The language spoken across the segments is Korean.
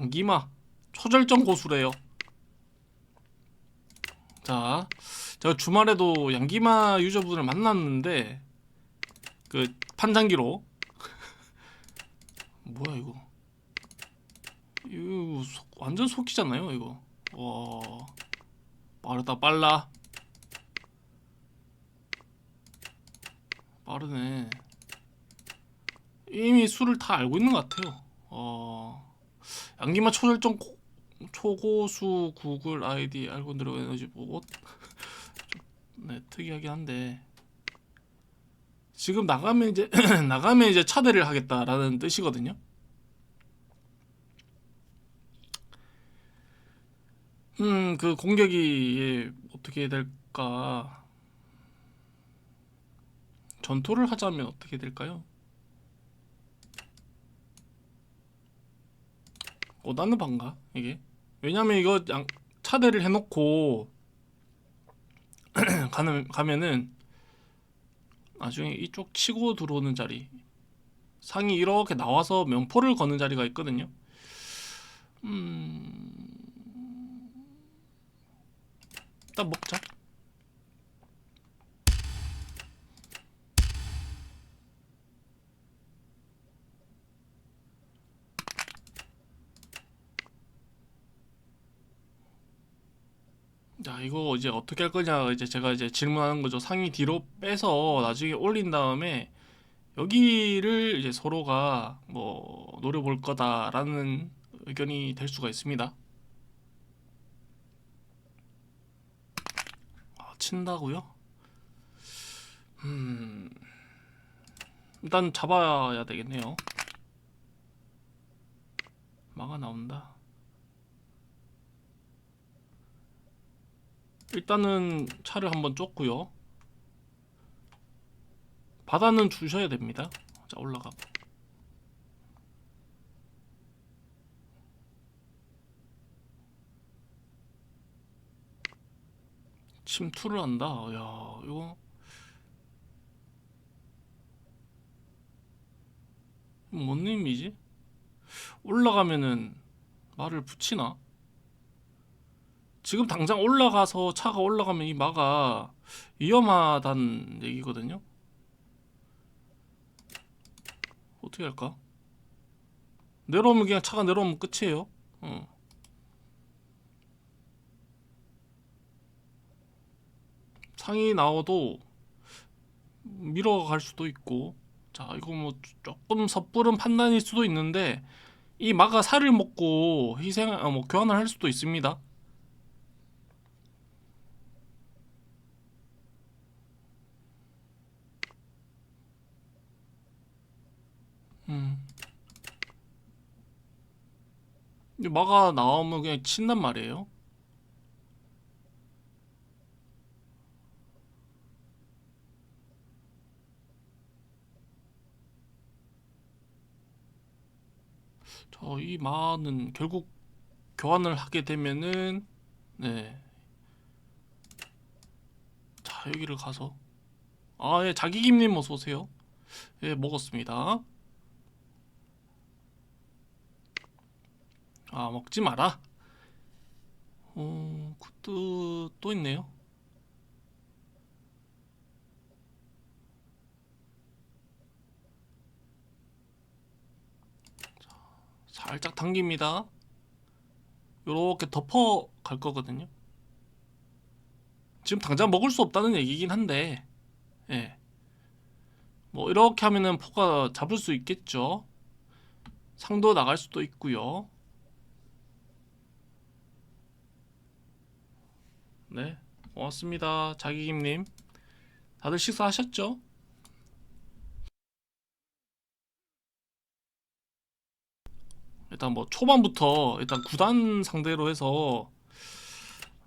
양기마 초절정 고수래요. 자, 제가 주말에도 양기마 유저분을 만났는데 그 판단기로. 뭐야 이거? 이거 속- 완전 속이잖아요 이거. 와 빠르다 빨라. 빠르네. 이미 술을 다 알고 있는 것 같아요. 어 양기마 초절정 고- 초고수 구글 아이디 알고 들어가 에너지 보고 네 특이하긴 한데 지금 나가면 이제 나가면 이제 차대를 하겠다라는 뜻이거든요. 음, 그 공격이 예, 어떻게 될까? 전투를 하자면 어떻게 될까요? 오다는 반가 이게? 왜냐면 이거 양, 차대를 해놓고 가는 가면은 나중에 이쪽 치고 들어오는 자리 상이 이렇게 나와서 명포를 거는 자리가 있거든요. 음... 일단 먹자. 자, 이거 이제 어떻게 할 거냐 이제 제가 이제 질문하는 거죠. 상이 뒤로 빼서 나중에 올린 다음에 여기를 이제 서로가 뭐 노려볼 거다라는 의견이 될 수가 있습니다. 아, 친다고요? 음, 일단 잡아야 되겠네요. 마가 나온다. 일단은 차를 한번 쫓고요. 바다는 주셔야 됩니다. 자 올라가. 침투를 한다. 야 이거 뭔 의미지? 올라가면은 말을 붙이나? 지금 당장 올라가서 차가 올라가면 이 마가 위험하다는 얘기거든요. 어떻게 할까? 내려오면 그냥 차가 내려오면 끝이에요. 어. 상이 나와도 밀어갈 수도 있고 자 이거 뭐 조금 섣부른 판단일 수도 있는데 이 마가 살을 먹고 희생 어, 뭐 교환을 할 수도 있습니다. 음. 근데 마가 나오면 그냥 친단 말이에요. 자, 이 마는 결국 교환을 하게 되면은 네. 자, 여기를 가서 아, 예, 자기김님 어서 오세요. 예, 먹었습니다. 아, 먹지 마라. 어, 굿도 또 있네요. 살짝 당깁니다. 요렇게 덮어 갈 거거든요. 지금 당장 먹을 수 없다는 얘기긴 한데, 예. 뭐, 이렇게 하면은 포가 잡을 수 있겠죠. 상도 나갈 수도 있고요. 네, 고맙습니다. 자기김님. 다들 식사하셨죠? 일단 뭐 초반부터 일단 구단 상대로 해서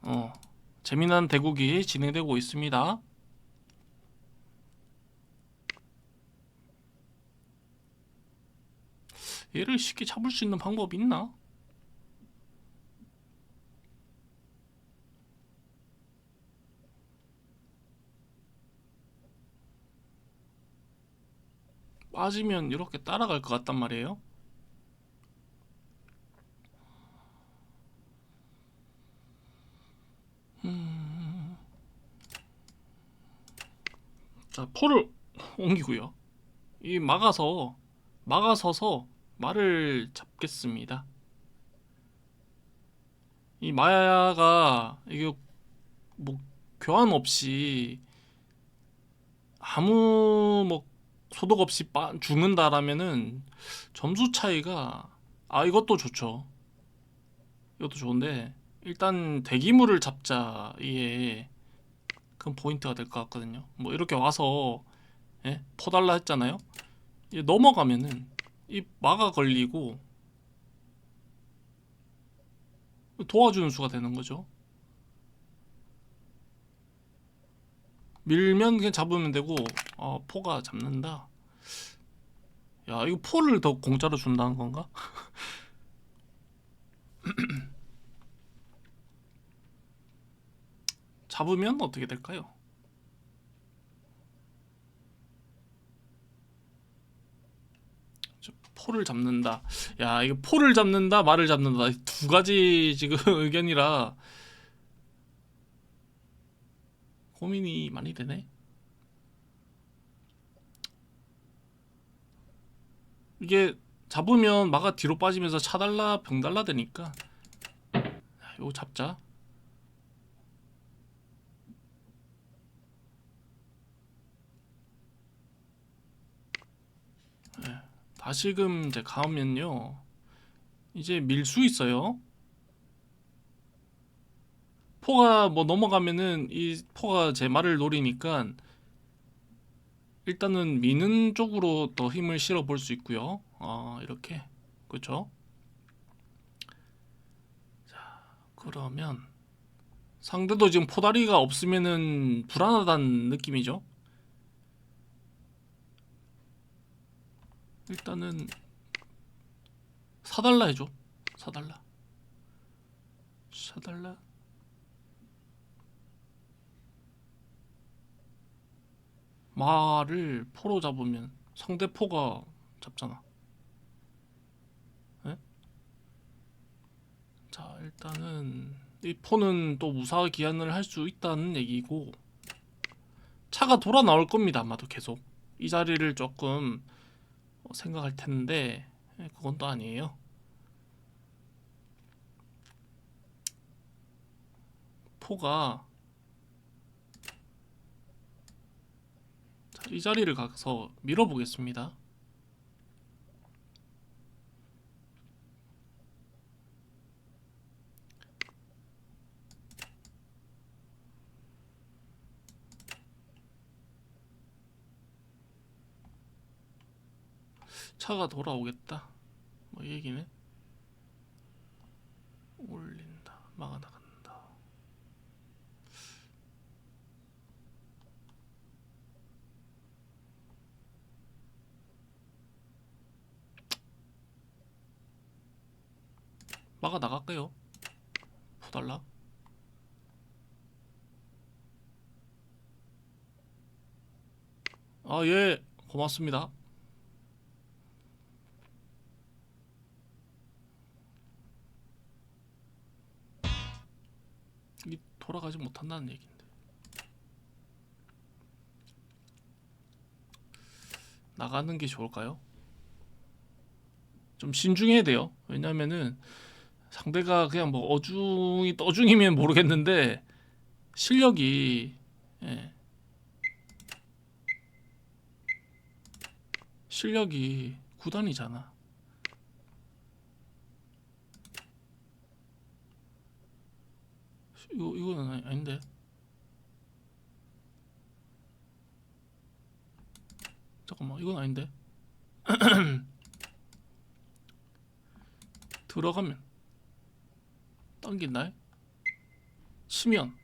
어 재미난 대국이 진행되고 있습니다. 얘를 쉽게 잡을 수 있는 방법이 있나? 빠지면 이렇게 따라갈 것 같단 말이에요. 음. 자, 포를 옮기고요. 이 막아서 막아서서 말을 잡겠습니다. 이 마야가 이게 뭐 교환 없이 아무 뭐 소득 없이 빠, 죽는다라면은 점수 차이가 아 이것도 좋죠. 이것도 좋은데 일단 대기물을 잡자 이게 큰 포인트가 될 것 같거든요. 뭐 이렇게 와서 예? 퍼달라 했잖아요. 넘어가면은 이 마가 걸리고 도와주는 수가 되는 거죠. 밀면 그냥 잡으면 되고 아 포가 잡는다. 야 이거 포를 더 공짜로 준다는 건가? 잡으면 어떻게 될까요? 저 포를 잡는다. 야 이거 포를 잡는다, 말을 잡는다 이두 가지 지금 의견이라 고민이 많이 되네. 이게 잡으면 마가 뒤로 빠지면서 차달라 병달라 되니까 야, 요거 잡자. 네, 다시금 이제 가면요 이제 밀 수 있어요. 포가 뭐 넘어가면은 이 포가 제 말을 노리니까 일단은 미는 쪽으로 더 힘을 실어 볼 수 있고요. 아 이렇게 그렇죠? 자 그러면 상대도 지금 포다리가 없으면은 불안하다는 느낌이죠. 일단은 사달라 해줘. 사달라. 사달라. 말을 포로 잡으면 상대 포가 잡잖아. 예? 자, 일단은 이 포는 또 무사 기한을 할 수 있다는 얘기고 차가 돌아 나올 겁니다. 아마도 계속 이 자리를 조금 어, 생각할 텐데 예, 그건 또 아니에요. 포가 자, 이 자리를 가서 밀어보겠습니다. 차가 돌아오겠다. 뭐이 얘기네. 올린다. 막아 나간다. 막아 나갈게요. 부달라. 아, 예. 고맙습니다. 이 돌아가지 못한다는 얘긴데. 나가는 게 좋을까요? 좀 신중해야 돼요. 왜냐면은 상대가 그냥 뭐 어중이 떠중이면 모르겠는데 실력이 예. 실력이 구단이잖아. 이거 이거는 아닌데. 잠깐만 이건 아닌데. 들어가면 당긴다. 치면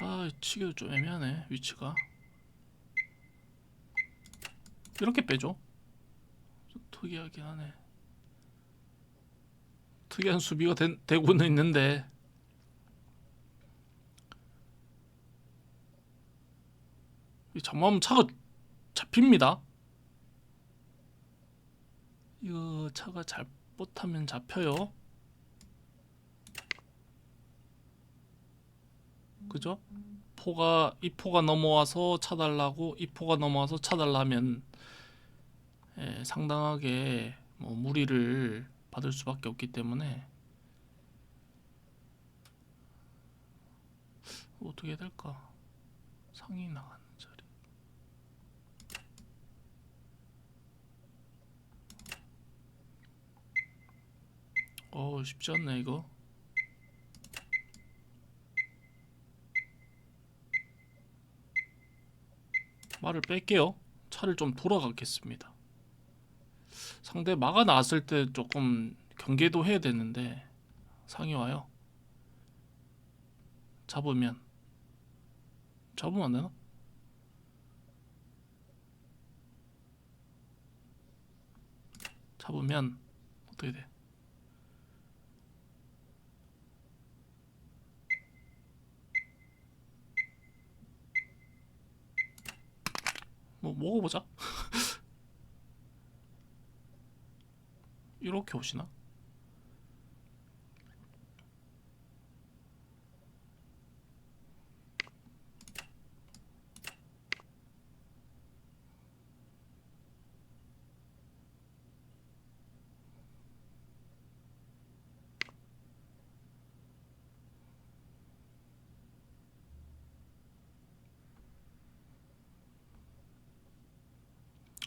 아 치기도 좀 애매하네 위치가. 이렇게 빼줘. 좀 특이하긴 하네. 특이한 수비가 된- 되고는 있는데 이 잠깐만 차가 잡힙니다. 이거 차가 잘 못하면 잡혀요. 그죠? 포가 이 포가 넘어와서 차달라고 이 포가 넘어와서 차달라면 예, 상당하게 뭐 무리를 받을 수밖에 없기 때문에 어떻게 해야 될까? 상이 나가는 자리. 어 쉽지 않네 이거. 말을 뺄게요. 차를 좀 돌아가겠습니다. 상대 막아 나왔을 때 조금 경계도 해야 되는데 상이 와요. 잡으면 잡으면 안 되나? 잡으면 어떻게 돼? 뭐 먹어보자. 이렇게 오시나?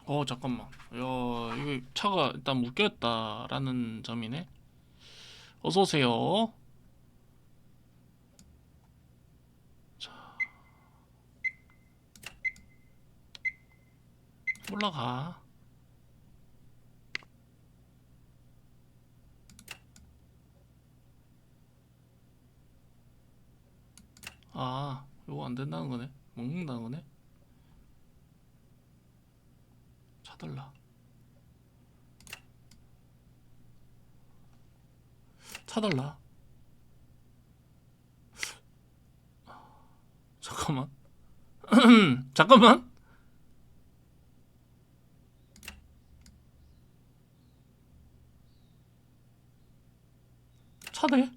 어 잠깐만. 야 이거 차가 일단 묶였다라는 점이네. 어서 오세요. 자. 올라가. 아 이거 안 된다는 거네? 먹는다는 거네 차달라. 차달라. 잠깐만. 잠깐만. 차대?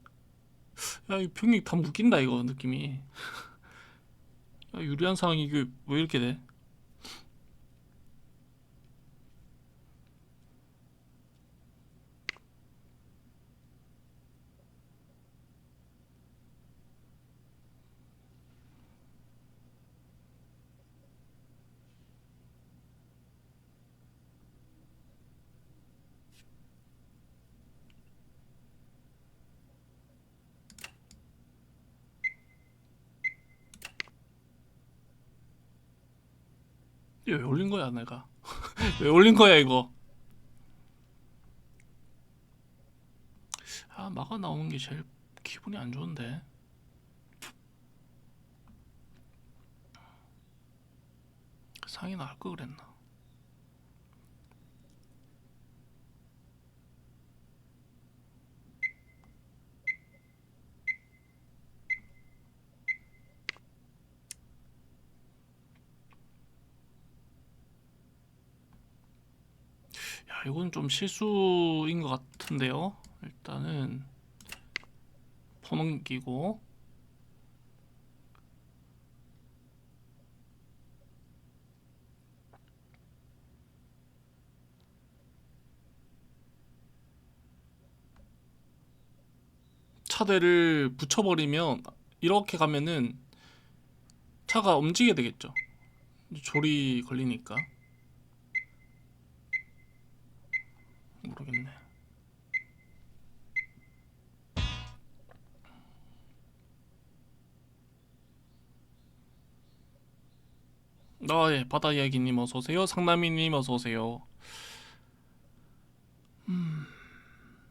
야이 병력 다 묶인다 이거 느낌이. 야, 유리한 상황이 이게 왜 이렇게 돼 이거 왜 올린 거야 내가? 왜 올린 거야 이거? 아 막아 나오는 게 제일 기분이 안 좋은데. 상이 나을 거 그랬나 야 이건 좀 실수인 것 같은데요. 일단은 퍼 넘기고. 차대를 붙여버리면 이렇게 가면은 차가 움직이게 되겠죠. 조리 걸리니까 모르겠네 아, 예, 바다 이야기님 어서 오세요. 상남이님 어서 오세요. 음,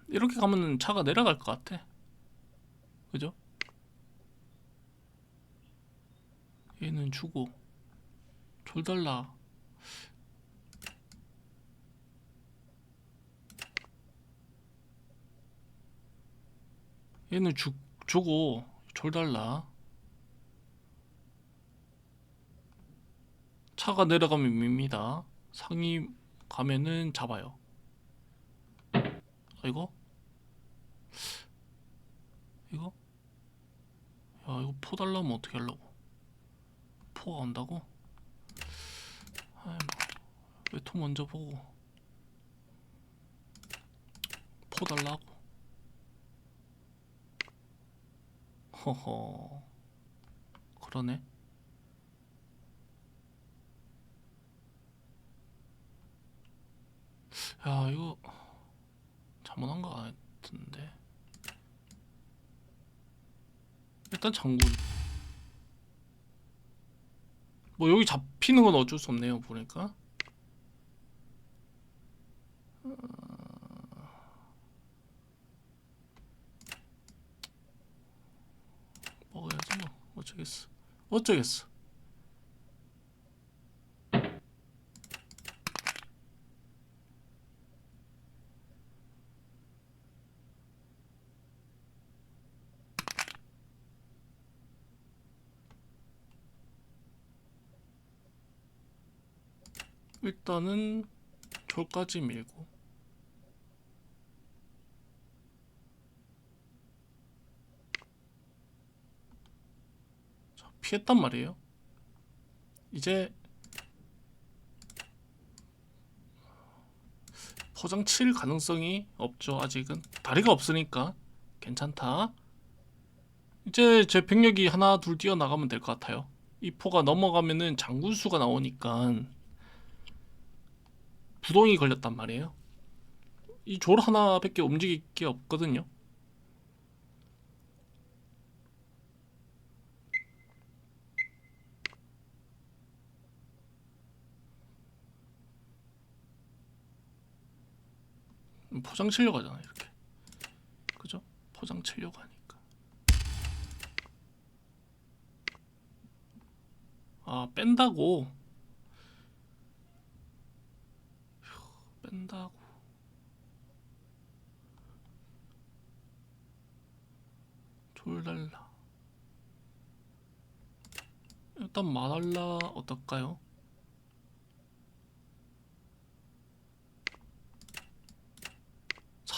이렇게 가면은 차가 내려갈 것 같아. 그죠? 얘는 주고 졸달라. 얘는 주, 주고 졸달라. 차가 내려가면 밉니다. 상이 가면은 잡아요. 아, 이거? 이거? 야, 이거 포 달라면 어떻게 하려고? 포가 온다고? 아이 뭐 외토 먼저 보고 포 달라고 허허. 그러네. 야 이거 잘못한 거 같은데. 일단 장군. 뭐 여기 잡히는 건 어쩔 수 없네요 보니까. 어, 먹어야지 뭐 어쩌겠어. 어쩌겠어. 일단은 졸까지 밀고 자, 피했단 말이에요. 이제 포장 칠 가능성이 없죠. 아직은 다리가 없으니까 괜찮다. 이제 제 병력이 하나 둘 뛰어 나가면 될 것 같아요. 이 포가 넘어가면은 장군수가 나오니까 부동이 걸렸단 말이에요. 이 졸 하나밖에 움직일 게 없거든요. 포장 치려고 하잖아 이렇게. 그죠? 포장 치려고 하니까. 아 뺀다고. 뺀다고 졸달라 일단 마달라 어떨까요?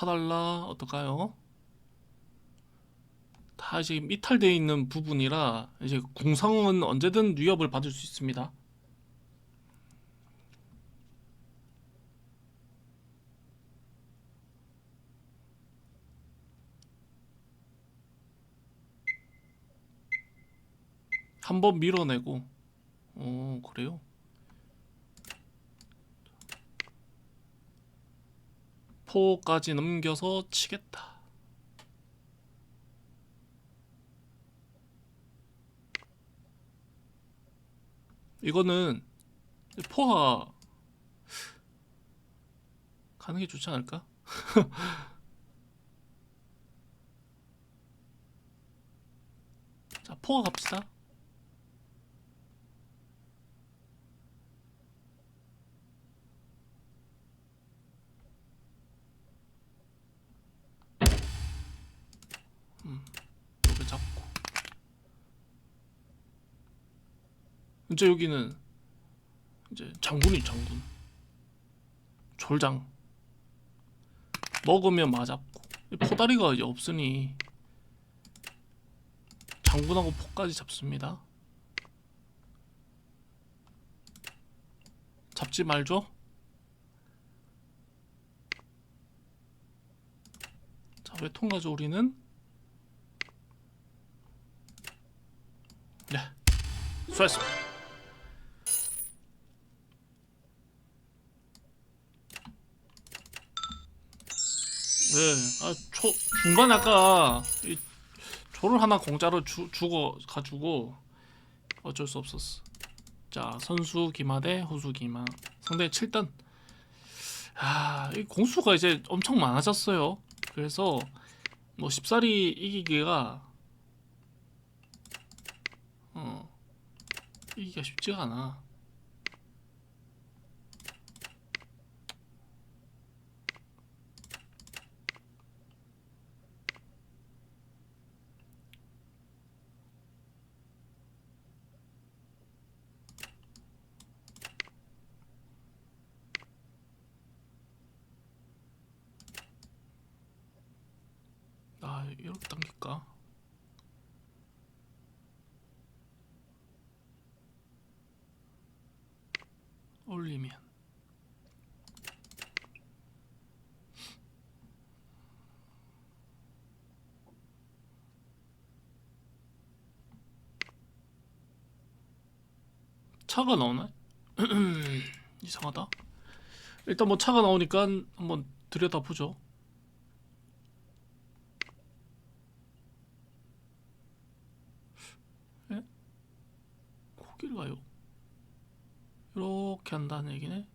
사달라 어떨까요? 다 이제 이탈되어 있는 부분이라 이제 궁성은 언제든 위협을 받을 수 있습니다. 한번 밀어내고 어 그래요? 포까지 넘겨서 치겠다 이거는 포가 가는 게 좋지 않을까? 자 포가 갑시다 여기 잡고 이제 여기는 이제 장군이 장군. 졸장. 먹으면 맞았고. 이 포다리가 이제 없으니 장군하고 포까지 잡습니다. 잡지 말죠. 자왜 통과죠 우리는? 네, 수고하셨습니다. 네, 아, 초, 중간에 아까 이 조를 하나 공짜로 주, 주고 가지고 어쩔 수 없었어. 자, 선수 기마 대 호수 기마. 상대 7단. 아, 이 공수가 이제 엄청 많아졌어요. 그래서 뭐 쉽사리 이기기가 어 이기가 쉽지가 않아. 아 이렇게 당길까? 뚫리면 차가 나오나? 이상하다. 일단 뭐 차가 나오니까 한번 들여다보죠. 예? 거길 가요. 이렇게 한다는 얘기네.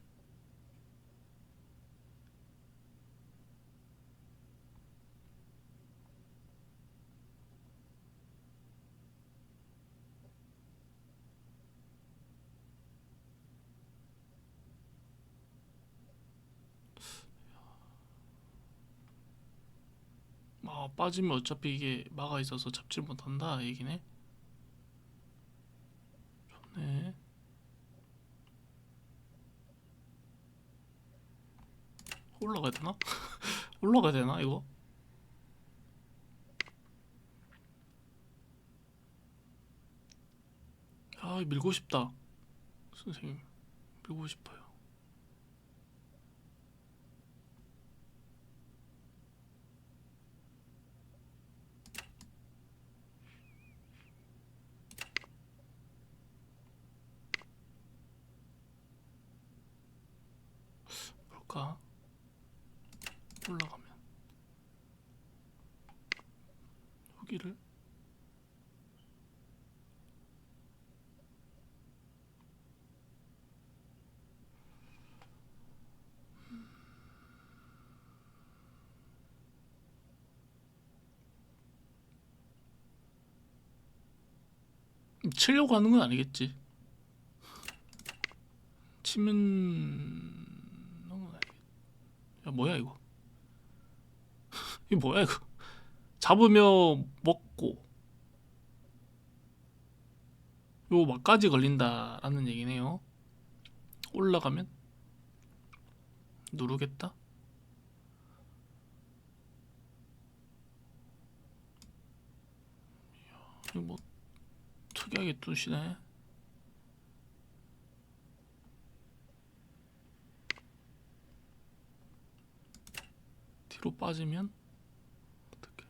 아, 빠지면 어차피 이게 막아 있어서 잡질 못한다 얘기네. 좋네. 올라가야 되나? 올라가야 되나 이거? 아 밀고 싶다 선생님 밀고 싶어요 볼까? 올라가면 여기를 치려고 하는 건 아니겠지. 치면. 야 뭐야 이거? 이게 뭐야 이거? 잡으면 먹고 요 막까지 걸린다라는 얘기네요. 올라가면 누르겠다. 이거 뭐 특이하게 두시네. 뒤로 빠지면 어떻게?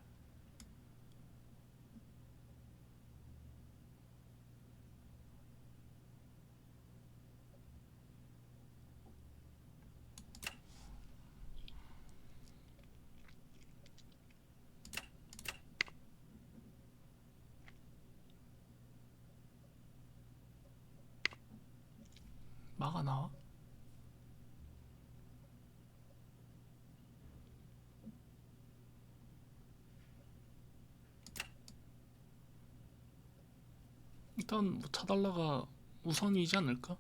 막아 나와? 일단 뭐 차달라가 우선이지 않을까?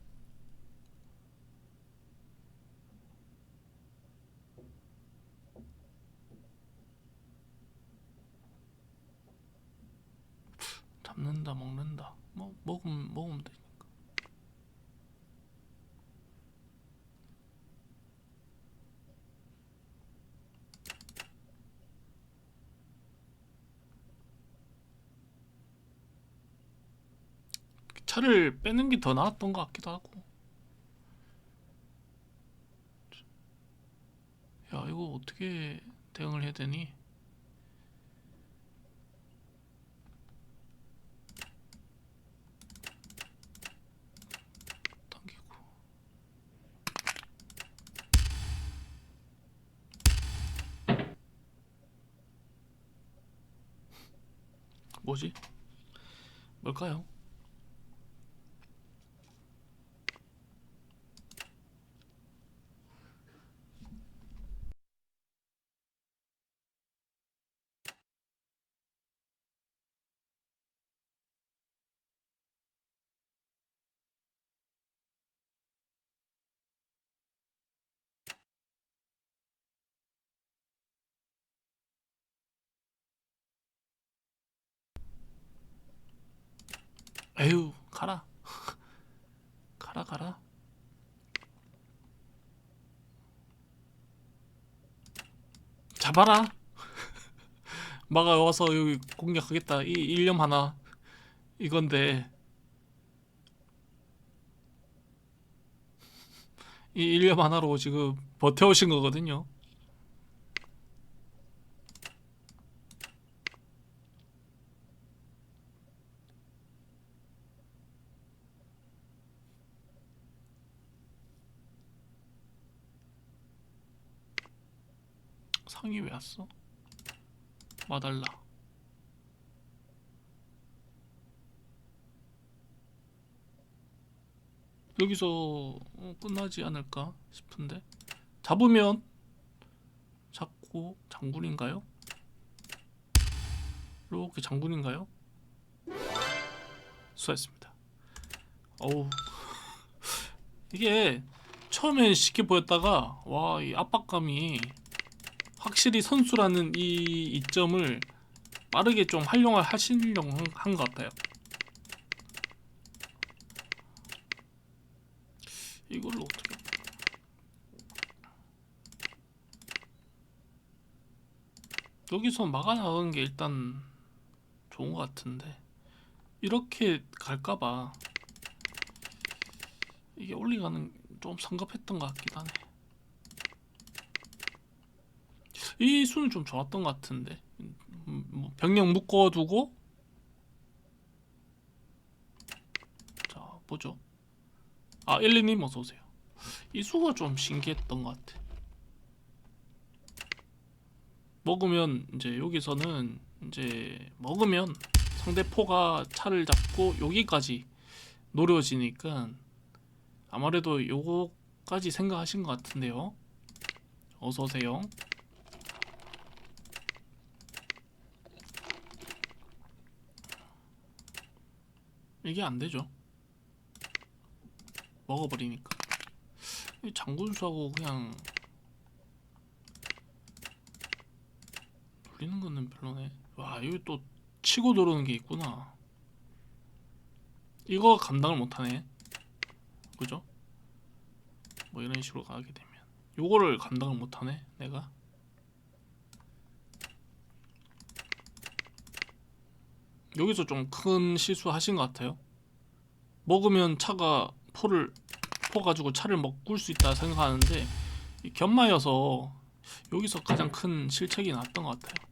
잡는다 먹는다 뭐 먹으면 먹으면 되니 까 차를 빼는 게 더 나았던 것 같기도 하고 야 이거 어떻게 대응을 해야 되니? 뭐지? 뭘까요? 에휴 가라. 가라 가라. 잡아라. 마가 와서 여기 공격하겠다. 이 일념 하나. 이건데. 이 일념 하나로 지금 버텨오신 거거든요. 상이 왜 왔어? 와달라. 여기서 어, 끝나지 않을까 싶은데 잡으면 잡고 장군인가요? 이렇게 장군인가요? 수고했습니다. 어우 이게 처음엔 쉽게 보였다가 와 이 압박감이 확실히 선수라는 이 이점을 빠르게 좀 활용을 하시려고 한 것 같아요. 이걸로 어떻게? 여기서 막아 나가는 게 일단 좋은 것 같은데 이렇게 갈까봐 이게 올리가는 좀 성급했던 것 같기도 하네. 이 수는 좀 좋았던 것 같은데 음, 뭐 병력 묶어두고 자 보죠. 아 일리님 어서 오세요. 이 수가 좀 신기했던 것 같아. 먹으면 이제 여기서는 이제 먹으면 상대포가 차를 잡고 여기까지 노려지니까 아무래도 요거까지 생각하신 것 같은데요. 어서 오세요. 이게 안 되죠. 먹어버리니까. 이 장군수하고 그냥 돌리는 거는 별로네. 와, 여기 또 치고 들어오는 게 있구나. 이거 감당을 못하네. 그죠? 뭐 이런 식으로 가게 되면 요거를 감당을 못하네. 내가. 여기서 좀 큰 실수하신 것 같아요. 먹으면 차가 포를 포 가지고 차를 먹을 수 있다 생각하는데 이 견마여서 여기서 가장 큰 실책이 났던 것 같아요.